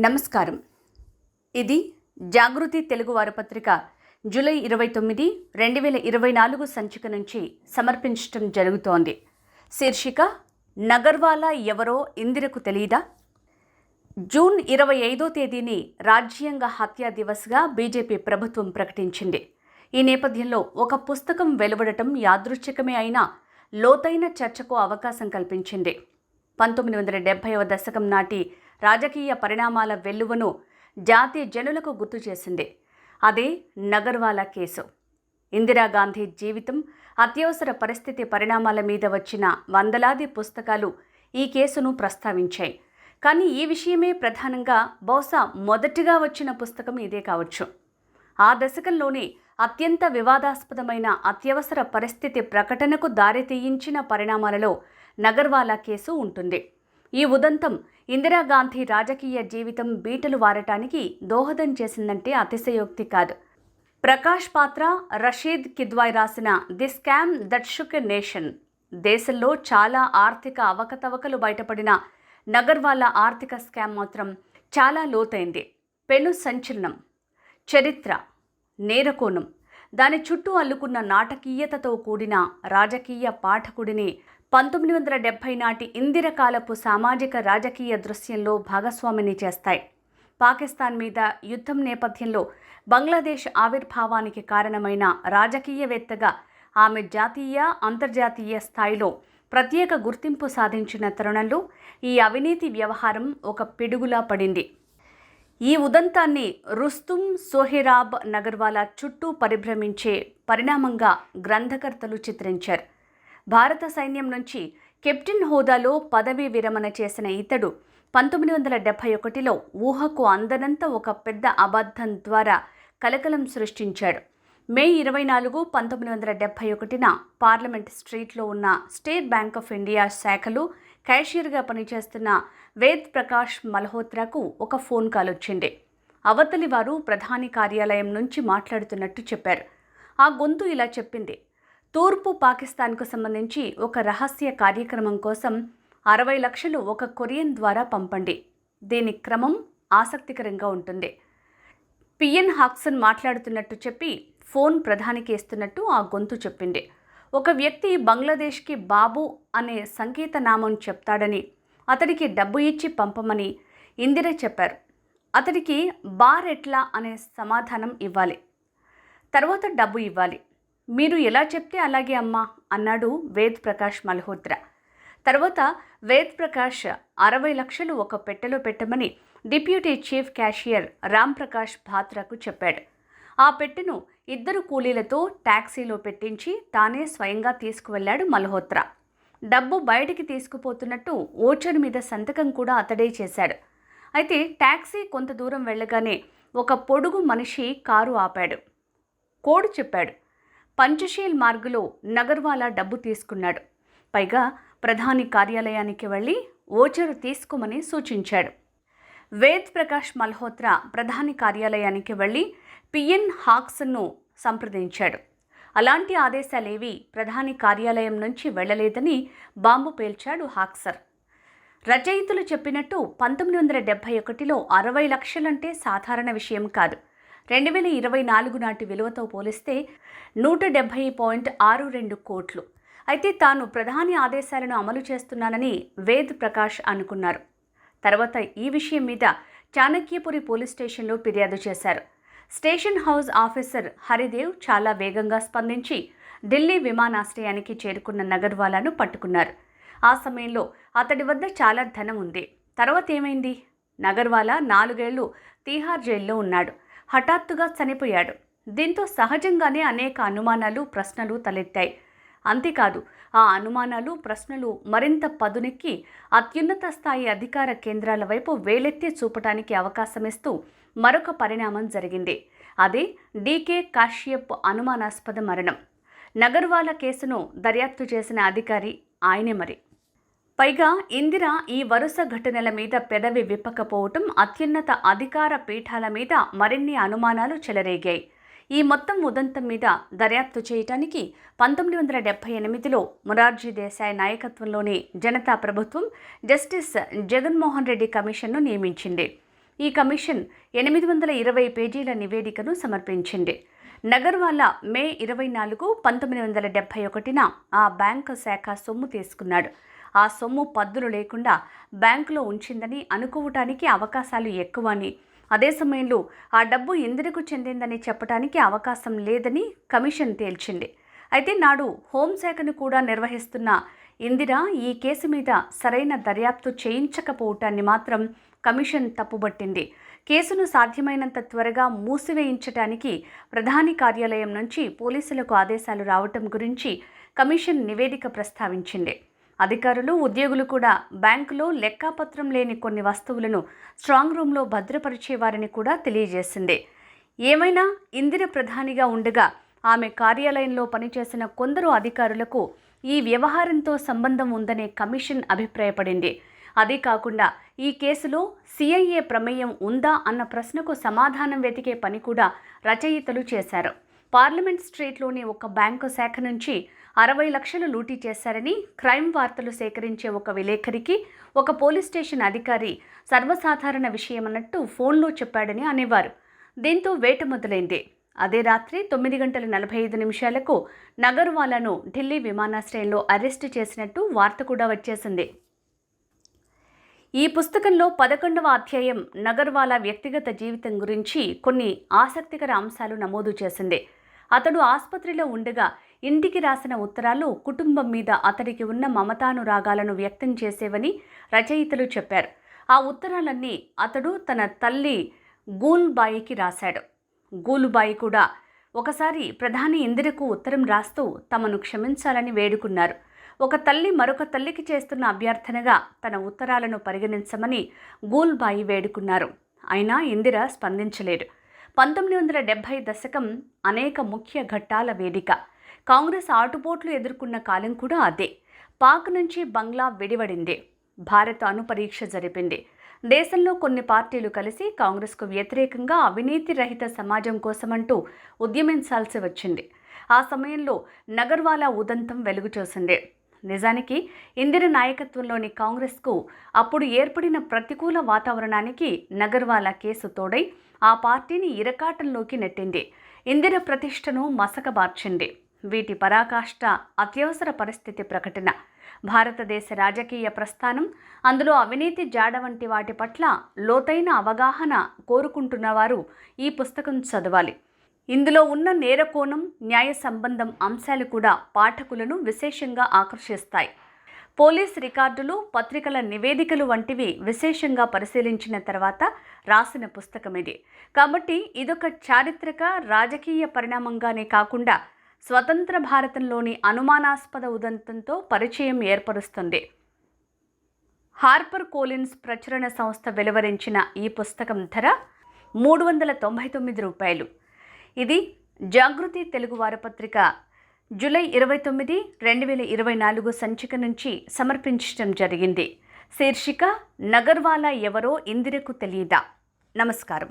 నమస్కారం. ఇది జాగృతి తెలుగు వారపత్రిక జూలై ఇరవై తొమ్మిది రెండు వేల ఇరవై నాలుగు సంచిక నుంచి సమర్పించటం జరుగుతోంది. శీర్షిక నగర్వాలా ఎవరో ఇందిరకు తెలియదా జూన్ ఇరవై ఐదో తేదీని రాజ్యాంగ హత్యా దివస్గా బీజేపీ ప్రభుత్వం ప్రకటించింది. ఈ నేపథ్యంలో ఒక పుస్తకం వెలువడటం యాదృచ్ఛికమే అయినా లోతైన చర్చకు అవకాశం కల్పించింది. పంతొమ్మిది వందల డెబ్భైవ దశకం నాటి రాజకీయ పరిణామాల వెల్లువను జాతి జనులకు గుర్తు చేసింది. అది నగర్వాలా కేసు. ఇందిరాగాంధీ జీవితం అత్యవసర పరిస్థితి పరిణామాల మీద వచ్చిన వందలాది పుస్తకాలు ఈ కేసును ప్రస్తావించాయి. కానీ ఈ విషయమే ప్రధానంగా బహుశా మొదటిగా వచ్చిన పుస్తకం ఇదే కావచ్చు. ఆ దశకంలోనే అత్యంత వివాదాస్పదమైన అత్యవసర పరిస్థితి ప్రకటనకు దారితీయించిన పరిణామాలలో నగర్వాలా కేసు ఉంటుంది. ఈ ఉదంతం ఇందిరాగాంధీ రాజకీయ జీవితం బీటలు వారటానికి దోహదం చేసిందంటే అతిశయోక్తి కాదు. ప్రకాష్ పాత్ర రషీద్ కిద్వాయ్ రాసిన the scam that shook a nation. దేశంలో చాలా ఆర్థిక అవకతవకలు బయటపడిన నగర్వాల ఆర్థిక స్కామ్ మాత్రం చాలా లోతైంది. పెను సంచలనం. చరిత్ర. నేరకోణం. దాని చుట్టూ అల్లుకున్న నాటకీయతతో కూడిన రాజకీయ పాఠకుడిని పంతొమ్మిది వందల డెబ్భై నాటి ఇందిరకాలపు సామాజిక రాజకీయ దృశ్యంలో భాగస్వామిని చేస్తాయి. పాకిస్తాన్ మీద యుద్ధం నేపథ్యంలో బంగ్లాదేశ్ ఆవిర్భావానికి కారణమైన రాజకీయవేత్తగా ఆమె జాతీయ అంతర్జాతీయ స్థాయిలో ప్రత్యేక గుర్తింపు సాధించిన తరుణంలో ఈ అవినీతి వ్యవహారం ఒక పిడుగులా పడింది. ఈ ఉదంతాన్ని రుస్తుం సోహెరాబ్ నగర్వాలా చుట్టూ పరిభ్రమించే పరిణామంగా గ్రంథకర్తలు చిత్రించారు. భారత సైన్యం నుంచి కెప్టెన్ హోదాలో పదవీ విరమణ చేసిన ఇతడు పంతొమ్మిది వందల డెబ్భై ఒకటిలో ఊహకు అందనంత ఒక పెద్ద అబద్ధం ద్వారా కలకలం సృష్టించాడు. మే ఇరవై నాలుగు పంతొమ్మిది వందల డెబ్భై ఒకటిన పార్లమెంట్ స్ట్రీట్లో ఉన్న స్టేట్ బ్యాంక్ ఆఫ్ ఇండియా శాఖలు క్యాషియర్గా పనిచేస్తున్న వేద్ ప్రకాష్ మల్హోత్రాకు ఒక ఫోన్ కాల్ వచ్చింది. అవతలి వారు ప్రధాని కార్యాలయం నుంచి మాట్లాడుతున్నట్టు చెప్పారు. ఆ గొంతు ఇలా చెప్పింది. తూర్పు పాకిస్తాన్కు సంబంధించి ఒక రహస్య కార్యక్రమం కోసం అరవై లక్షలు ఒక కొరియన్ ద్వారా పంపండి. దీని క్రమం ఆసక్తికరంగా ఉంటుంది. పిఎన్ హాక్సన్ మాట్లాడుతున్నట్టు చెప్పి ఫోన్ ప్రధానికి ఇస్తున్నట్టు ఆ గొంతు చెప్పింది. ఒక వ్యక్తి బంగ్లాదేశ్కి బాబు అనే సంకేత నామం చెప్తాడని అతడికి డబ్బు ఇచ్చి పంపమని ఇందిర చెప్పారు. అతడికి బార్ ఎట్లా అనే సమాధానం ఇవ్వాలి. తర్వాత డబ్బు ఇవ్వాలి. మీరు ఎలా చెప్తే అలాగే అమ్మా అన్నాడు వేద్ ప్రకాష్ మల్హోత్రా. తర్వాత వేద్ ప్రకాష్ అరవై లక్షలు ఒక పెట్టెలో పెట్టమని deputy chief cashier Ram Prakash భాత్రాకు చెప్పాడు. ఆ పెట్టెను ఇద్దరు కూలీలతో ట్యాక్సీలో పెట్టించి తానే స్వయంగా తీసుకువెళ్ళాడు మల్హోత్రా. డబ్బు బయటికి తీసుకుపోతున్నట్టు ఓచర్ మీద సంతకం కూడా అతడే చేశాడు. అయితే ట్యాక్సీ కొంత దూరం వెళ్ళగానే ఒక పొడుగు మనిషి కారు ఆపాడు. కోడ్ చెప్పాడు. పంచశీల్ మార్గులో నగర్వాలా డబ్బు తీసుకున్నాడు. పైగా ప్రధాని కార్యాలయానికి వెళ్ళి ఓచరు తీసుకోమని సూచించాడు. వేద్ ప్రకాష్ మల్హోత్రా ప్రధాని కార్యాలయానికి వెళ్ళి పిఎన్ హాక్సన్ను సంప్రదించాడు. అలాంటి ఆదేశాలేవి ప్రధాని కార్యాలయం నుంచి వెళ్ళలేదని బాంబు పేల్చాడు హాక్సర్. రచయితలు చెప్పినట్టు పంతొమ్మిది వందల డెబ్బై ఒకటిలో అరవై లక్షలంటే సాధారణ విషయం కాదు. రెండు వేల ఇరవై నాలుగు నాటి విలువతో పోలిస్తే నూట డెబ్బై పాయింట్ ఆరు రెండు కోట్లు. అయితే తాను ప్రధాని ఆదేశాలను అమలు చేస్తున్నానని వేద్ ప్రకాష్ అనుకున్నారు. తర్వాత ఈ విషయం మీద చాణక్యపురి పోలీస్ స్టేషన్లో ఫిర్యాదు చేశారు. స్టేషన్ హౌస్ ఆఫీసర్ హరిదేవ్ చాలా వేగంగా స్పందించి ఢిల్లీ విమానాశ్రయానికి చేరుకున్న నగర్వాలాను పట్టుకున్నారు. ఆ సమయంలో అతడి వద్ద చాలా ధనం ఉంది. తర్వాత ఏమైంది? నగర్వాలా నాలుగేళ్ళు తీహార్ జైల్లో ఉన్నాడు. హఠాత్తుగా చనిపోయాడు. దీంతో సహజంగానే అనేక అనుమానాలు ప్రశ్నలు తలెత్తాయి. అంతేకాదు ఆ అనుమానాలు ప్రశ్నలు మరింత పదునెక్కి అత్యున్నత స్థాయి అధికార కేంద్రాల వైపు వేలెత్తి చూపటానికి అవకాశమిస్తూ మరొక పరిణామం జరిగింది. అదే డీకే కాశ్యప్ అనుమానాస్పద మరణం. నగర్వాల కేసును దర్యాప్తు చేసిన అధికారి ఆయనే మరి. పైగా ఇందిర ఈ వరుస ఘటనల మీద పెదవి విప్పకపోవటం అత్యున్నత అధికార పీఠాల మీద మరిన్ని అనుమానాలు చెలరేగాయి. ఈ మొత్తం ఉదంతం మీద దర్యాప్తు చేయటానికి పంతొమ్మిది వందల డెబ్బై ఎనిమిదిలో మొరార్జీ దేశాయ్ నాయకత్వంలోని జనతా ప్రభుత్వం జస్టిస్ జగన్మోహన్ రెడ్డి కమిషన్ను నియమించింది. ఈ కమిషన్ ఎనిమిది వందల ఇరవై పేజీల నివేదికను సమర్పించింది. నగర్వాలా మే ఇరవై నాలుగు పంతొమ్మిది వందల డెబ్బై ఒకటిన ఆ బ్యాంకు శాఖ సొమ్ము తీసుకున్నాడు. ఆ సొమ్ము పద్దులు లేకుండా బ్యాంకులో ఉంచిందని అనుకోవటానికి అవకాశాలు ఎక్కువ అని అదే సమయంలో ఆ డబ్బు ఇందిరకు చెందిందని చెప్పడానికి అవకాశం లేదని కమిషన్ తేల్చింది. అయితే నాడు హోంశాఖను కూడా నిర్వహిస్తున్న ఇందిర ఈ కేసు మీద సరైన దర్యాప్తు చేయించకపోవటాన్ని మాత్రం కమిషన్ తప్పుబట్టింది. కేసును సాధ్యమైనంత త్వరగా మూసివేయించటానికి ప్రధాని కార్యాలయం నుంచి పోలీసులకు ఆదేశాలు రావటం గురించి కమిషన్ నివేదిక ప్రస్తావించింది. అధికారులు ఉద్యోగులు కూడా బ్యాంకులో లెక్కాపత్రం లేని కొన్ని వస్తువులను స్ట్రాంగ్ రూమ్లో భద్రపరిచేవారని కూడా తెలియజేసింది. ఏమైనా ఇందిర ప్రధానిగా ఉండగా ఆమె కార్యాలయంలో పనిచేసిన కొందరు అధికారులకు ఈ వ్యవహారంతో సంబంధం ఉందనే కమిషన్ అభిప్రాయపడింది. అదే కాకుండా ఈ కేసులో సిఐఏ ప్రమేయం ఉందా అన్న ప్రశ్నకు సమాధానం వెతికే పని కూడా రచయితలు చేశారు. పార్లమెంట్ స్ట్రీట్లోని ఒక బ్యాంకు శాఖ నుంచి అరవై లక్షలు లూటీ చేశారని క్రైమ్ వార్తలు సేకరించే ఒక విలేకరికి ఒక పోలీస్ స్టేషన్ అధికారి సర్వసాధారణ విషయమన్నట్టు ఫోన్లో చెప్పాడని అనేవారు. దీంతో వేట మొదలైంది. అదే రాత్రి తొమ్మిది గంటల నలభై ఐదు నిమిషాలకు నగర్వాలాను ఢిల్లీ విమానాశ్రయంలో అరెస్టు చేసినట్టు వార్త కూడా వచ్చేసింది. ఈ పుస్తకంలో పదకొండవ అధ్యాయం నగర్వాలా వ్యక్తిగత జీవితం గురించి కొన్ని ఆసక్తికర అంశాలు నమోదు చేసింది. అతడు ఆసుపత్రిలో ఉండగా ఇంటికి రాసిన ఉత్తరాలు కుటుంబం మీద అతడికి ఉన్న మమతానురాగాలను వ్యక్తం చేసేవని రచయితలు చెప్పారు. ఆ ఉత్తరాలన్నీ అతడు తన తల్లి గూల్బాయికి రాశాడు. గూలుబాయి కూడా ఒకసారి ప్రధాని ఇందిరకు ఉత్తరం రాస్తూ తమను క్షమించాలని వేడుకున్నారు. ఒక తల్లి మరొక తల్లికి చేస్తున్న అభ్యర్థనగా తన ఉత్తరాలను పరిగణించమని గూల్బాయి వేడుకున్నారు. అయినా ఇందిర స్పందించలేదు. పంతొమ్మిది వందల డెబ్భై దశకం అనేక ముఖ్య ఘట్టాల వేదిక. కాంగ్రెస్ ఆటుపోట్లు ఎదుర్కొన్న కాలం కూడా అదే. పాక్ నుంచి బంగ్లా విడివడింది. భారత్ అనుపరీక్ష జరిపింది. దేశంలో కొన్ని పార్టీలు కలిసి కాంగ్రెస్కు వ్యతిరేకంగా అవినీతి రహిత సమాజం కోసమంటూ ఉద్యమించాల్సి వచ్చింది. ఆ సమయంలో నగర్వాలా ఉదంతం వెలుగుచూసింది. నిజానికి ఇందిర నాయకత్వంలోని కాంగ్రెస్కు అప్పుడు ఏర్పడిన ప్రతికూల వాతావరణానికి నగర్వాలా కేసు తోడై ఆ పార్టీని ఇరకాటంలోకి నెట్టింది. ఇందిర ప్రతిష్టను మసకబార్చింది. వీటి పరాకాష్ట అత్యవసర పరిస్థితి ప్రకటన. భారతదేశ రాజకీయ ప్రస్థానం అందులో అవినీతి జాడ వంటి వాటి పట్ల లోతైన అవగాహన కోరుకుంటున్నవారు ఈ పుస్తకం చదవాలి. ఇందులో ఉన్న నేరకోణం న్యాయ సంబంధం అంశాలు కూడా పాఠకులను విశేషంగా ఆకర్షిస్తాయి. పోలీస్ రికార్డులు పత్రికల నివేదికలు వంటివి విశేషంగా పరిశీలించిన తర్వాత రాసిన పుస్తకం ఇది కాబట్టి ఇదొక చారిత్రక రాజకీయ పరిణామంగానే కాకుండా స్వతంత్ర భారతంలోని అనుమానాస్పద ఉదంతంతో పరిచయం ఏర్పరుస్తుంది. హార్పర్ కోలిన్స్ ప్రచురణ సంస్థ వెలువరించిన ఈ పుస్తకం ధర మూడు వందల తొంభై తొమ్మిది రూపాయలు. ఇది జాగృతి తెలుగు వారపత్రిక. జూలై ఇరవై తొమ్మిది రెండు వేల ఇరవై నాలుగు సంచిక నుంచి సమర్పించడం జరిగింది. శీర్షిక నగర్వాలా ఎవరో ఇందిరకు తెలియదా? నమస్కారం.